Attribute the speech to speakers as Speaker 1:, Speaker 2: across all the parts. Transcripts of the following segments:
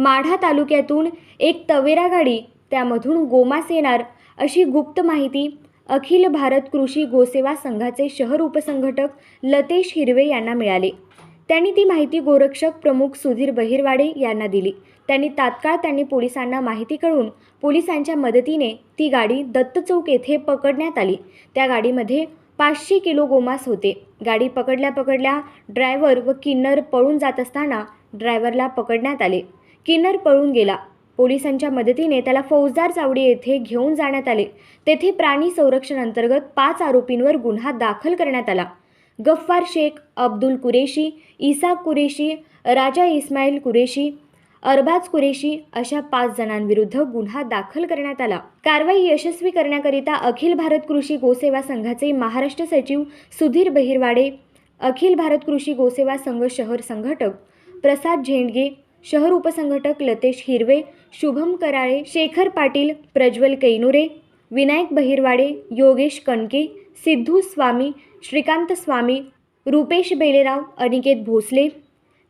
Speaker 1: माढा तालुक्यातून एक तवेरा गाडी त्यामधून गोमास येणार अशी गुप्त माहिती अखिल भारत कृषी गोसेवा संघाचे शहर उपसंघटक लतेश हिरवे यांना मिळाले. त्यांनी ती माहिती गोरक्षक प्रमुख सुधीर बहिरवाडे यांना दिली. त्यांनी तात्काळ त्यांनी पोलिसांना माहिती कळून पोलिसांच्या मदतीने ती गाडी दत्त चौक येथे पकडण्यात आली. त्या गाडीमध्ये पाचशे किलो गोमास होते. गाडी पकडल्या पकडल्या ड्रायव्हर व किन्नर पळून जात असताना ड्रायव्हरला पकडण्यात आले. किन्नर पळून गेला. पोलिसांच्या मदतीने त्याला फौजदार चावडी येथे घेऊन जाण्यात आले. तेथे प्राणी संरक्षण अंतर्गत पाच आरोपींवर गुन्हा दाखल करण्यात आला. गफ्फार शेख अब्दुल कुरेशी इसाक कुरेशी राजा इस्माईल कुरेशी अरबाज कुरेशी अशा पाच जणांविरुद्ध गुन्हा दाखल करण्यात आला. कारवाई यशस्वी करण्याकरिता अखिल भारत कृषी गोसेवा संघाचे महाराष्ट्र सचिव सुधीर बहिरवाडे अखिल भारत कृषी गोसेवा संघ शहर संघटक प्रसाद झेंडगे शहर उपसंघटक लतेश हिरवे शुभम कराळे शेखर पाटील प्रज्वल कैनुरे विनायक बहिरवाडे योगेश कणके सिद्धू स्वामी श्रीकांत स्वामी रुपेश बेलेराव अनिकेत भोसले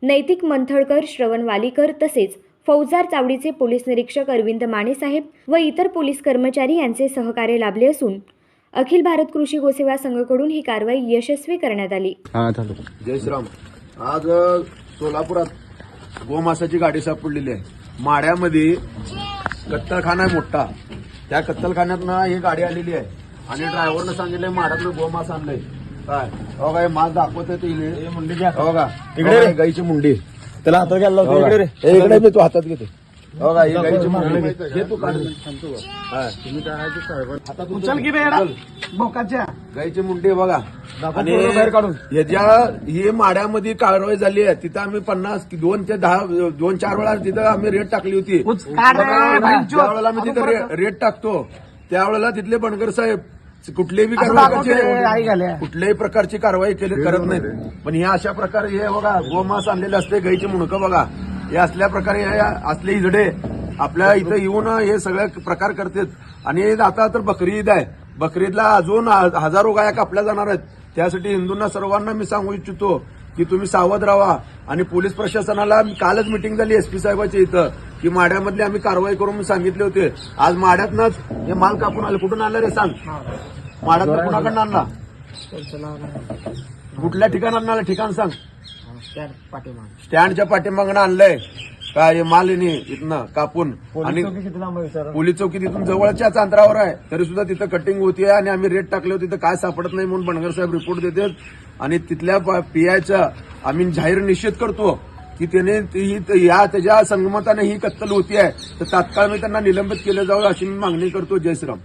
Speaker 1: नैतिक मंथळकर श्रवण वालीकर तसेच फौजदार चावडीचे पोलीस निरीक्षक अरविंद मानेसाहेब व इतर पोलीस कर्मचारी यांचे सहकार्य लाभले असून अखिल भारत कृषी गोसेवा संघकडून ही कारवाई यशस्वी करण्यात आली.
Speaker 2: चालू
Speaker 3: जय श्रीराम. आज सोलापुरात गोमासाची गाडी सापडलेली आहे. माड्यामध्ये कत्तलखाना आहे मोठा. त्या कत्तलखान्यातनं ही गाडी आलेली आहे. आणि ड्रायव्हरनं सांगितलंय माड्यातनं गोमास आणलंय. काय? हो काय मास दाखवतोय ते इले. हो का?
Speaker 2: इकडे रे.
Speaker 3: हो गाईची मुंडी.
Speaker 2: त्याला हातात घ्यायला
Speaker 3: हो
Speaker 2: लावतो
Speaker 3: का?
Speaker 2: इकडे रे.
Speaker 3: हे इकडे मी तू हातात घेते. हो का ही गाईची मुंडी. हे तू काढ हा.
Speaker 2: उचल की बे
Speaker 3: चल.
Speaker 2: बोकाच्या.
Speaker 3: गाईची मुंडी बघा.
Speaker 2: आणि बाहेर काढून.
Speaker 3: ह्याच्या ही माड्यामध्ये कारवाई झाली आहे. तिथं आम्ही पन्नास दोन ते दहा दोन चार वेळा तिथं आम्ही रेट टाकली होती.
Speaker 2: काढ रे,
Speaker 3: बघा,
Speaker 2: भाई,
Speaker 3: ज्या वेळेला आम्ही तिथं रे- रेट टाकतो त्यावेळेला तिथले बनकर साहेब कुठलीही बी कारवाई कुठल्याही प्रकारची कारवाई केली करत नाहीत पण हे अशा प्रकारे हे बघा गोमास आणलेले असते गाईची मुणकं बघा. हे असल्या प्रकारे हे असले हिजडे आपल्या इथं येऊन हे सगळे प्रकार करतात. आणि आता तर बकरी ईद आहे. बकरी ईदला अजून हजारो गाया कापल्या जाणार आहेत. त्यासाठी हिंदूंना सर्वांना मी सांगू इच्छितो की तुम्ही सावध राहा. आणि पोलीस प्रशासनाला कालच मिटिंग झाली एसपी साहेबाच्या इथं की माड्यामधली आम्ही कारवाई करून मी सांगितले होते. आज माड्यातनंच हे माल कापून आले. कुठून आलं रे सांग? माड्यातनं कुणाकडनं आणला? कुठल्या ठिकाणात आणला? ठिकाण सांग. स्टँडच्या पाठीमागणं आणलंय. काय माल येणे इथनं कापून. आणि पोलीस चौकी तिथून जवळच्याच अंतरावर आहे. तरी सुद्धा तिथं कटिंग होती आणि आम्ही रेट टाकले होते. तिथं काय सापडत नाही म्हणून बनगर साहेब रिपोर्ट देतात. आणि तिथल्या पीआयचा आम्ही जाहीर निषेध करतो की त्याने ती- ही या त्याच्या संगमताने ही कत्तल होती आहे तर तात्काळ मी त्यांना निलंबित केलं जावं अशी मी मागणी करतो. जय श्रीराम.